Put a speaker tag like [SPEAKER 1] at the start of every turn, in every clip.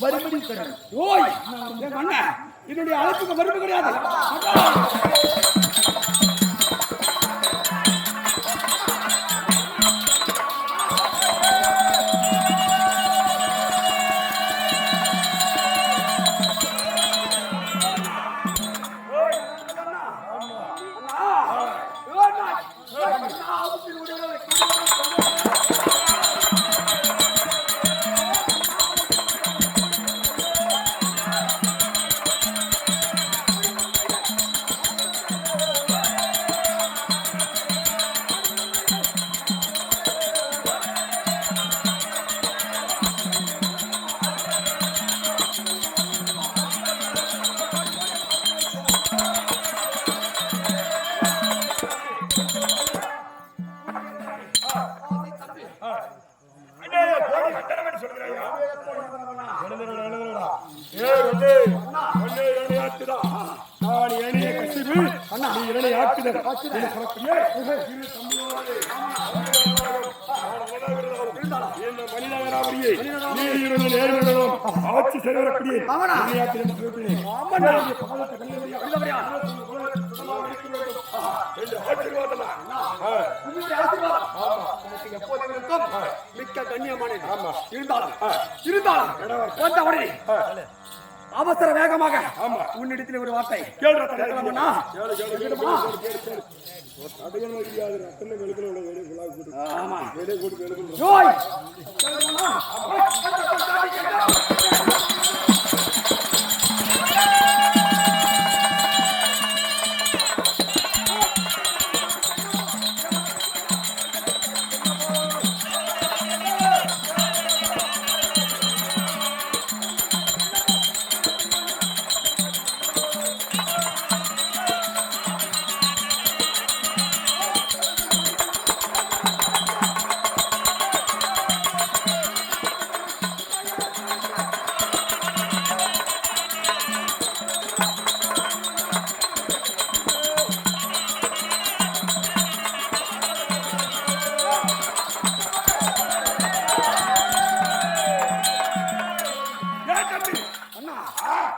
[SPEAKER 1] மறுபடி தரேன்
[SPEAKER 2] ஓய் என்னுடைய அழைப்புக்கு மறுப்பு கிடையாது. எனக்கு எப்போதும் இருக்கும் மிக்க கண்ணியமானது இருந்தாலும். இருந்தாலும். வந்த உடனே. அவசர வேகமாக.
[SPEAKER 3] ஆமா.
[SPEAKER 2] உன்னிடத்தில் ஒரு வார்த்தை.
[SPEAKER 3] கேளுடா,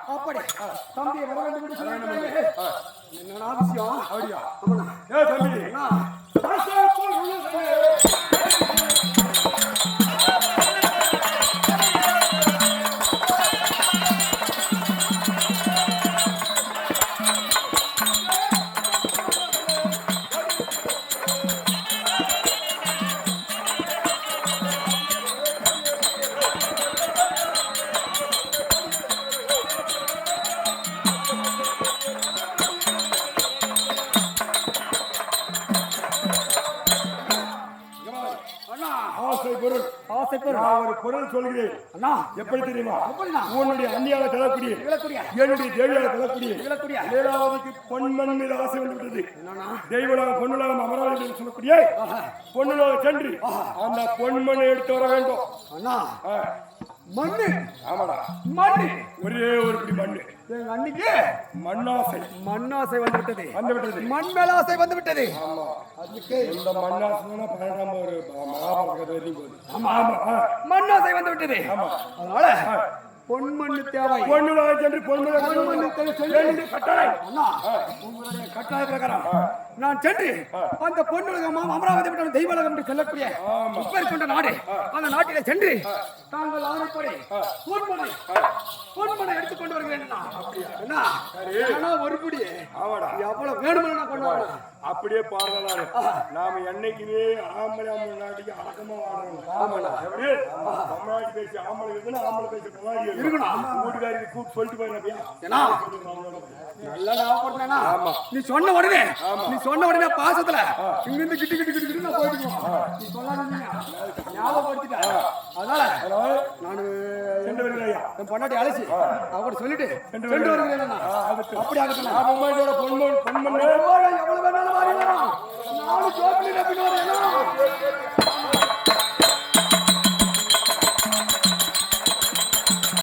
[SPEAKER 2] அப்படி தம்பி. என்னடா விஷயம்
[SPEAKER 3] அப்படியா? ஏன் தம்பி? நான் ஒரு பொருள் சொல்கிறேன்.
[SPEAKER 2] அண்ணா
[SPEAKER 3] எப்படி தெரியுமா? உன்னுடைய அண்ணியாக தரக்கூடிய என்னுடைய தேவியாக தரக்கூடிய ஏழாவதுக்கு பொன்மண் மீது ஆசை வந்து விட்டது
[SPEAKER 2] என்னண்ணா
[SPEAKER 3] தெய்வலாக பொன்னுலாக அமராவதி என்று சொல்லக்கூடிய பொன்னுலாக சென்று அந்த பொன்மண்ணை எடுத்து வர வேண்டும்.
[SPEAKER 2] அண்ணா மண்ணு.
[SPEAKER 3] ஆமாடா.
[SPEAKER 2] மண்ணு.
[SPEAKER 3] ஒரே ஒரு மண்ணு.
[SPEAKER 2] எங்க அன்னைக்கு
[SPEAKER 3] மண்ணாசை.
[SPEAKER 2] மண்ணாசை வந்து விட்டது
[SPEAKER 3] வந்து விட்டது
[SPEAKER 2] மண் மேலாசை வந்து விட்டது
[SPEAKER 3] ஆமா. அதுக்கு இந்த மண்ணாசைனா பன்னெண்டாம் ஒரு மகாபாரத வரைக்கும் போகுது ஆமா. ஆமா. ஆ,
[SPEAKER 2] மண்ணாசை வந்து விட்டது
[SPEAKER 3] ஆமா.
[SPEAKER 2] அதனால பொன்மண்ணு தேவை.
[SPEAKER 3] பொன்னுலாக சென்று பொன்மணி
[SPEAKER 2] பொன்மண்ணு தேவை. சொல்லி. கட்டளை அண்ணா உங்களுடைய கட்டளை பிரகாரம் நான் சென்று அந்த பொன்னுலகம் அமராவதி விட்டு தெய்வலகம் என்று சொல்லக்கூடிய உப்பர் கொண்ட நாடு. அந்த நாட்டிலே சென்று தாங்கள் ஆணைப்படி பொன்மனை பொன்மனை எடுத்துக்கொண்டு வருகிறேன் அண்ணா. அண்ணா அண்ணா, ஒரு குடி
[SPEAKER 3] ஆமாடா.
[SPEAKER 2] எவ்வளவு வேணுமோ நான் கொண்டு வரேன்
[SPEAKER 3] அப்படியே பாடுறாரு நாம என்னைக்குமே ஆம்பளை ஆம்பளை நாட்டுக்கு அடக்கமா வாழணும். ஆமாடா. எப்படி தமிழ்நாட்டு பேசி ஆம்பளை இருக்குன்னு ஆம்பளை பேசி பொள்ளாடி இருக்கணும். வீட்டுக்காரி கூப்பிட்டு சொல்லிட்டு போயிருந்தா
[SPEAKER 2] ஏன்னா நல்லா ஞாபகப்படுத்தினா நீ சொன்ன உடனே நீ சொன்ன உடனே பாசத்துல இங்க இருந்து கிட்டு கிட்டு கிட்டு கிட்டு நான் போயிட்டு நீ சொல்லாதீங்க ஞாபகப்படுத்திட்ட அதனால நான் என் பொண்டாட்டி அழைச்சி அவட சொல்லிட்டு சென்று வருகிறேன். அப்படி ஆகட்டும்.
[SPEAKER 3] பொன்மணியோட பொன்மண் பொன்மண்
[SPEAKER 2] எவ்வளவு வேணாலும்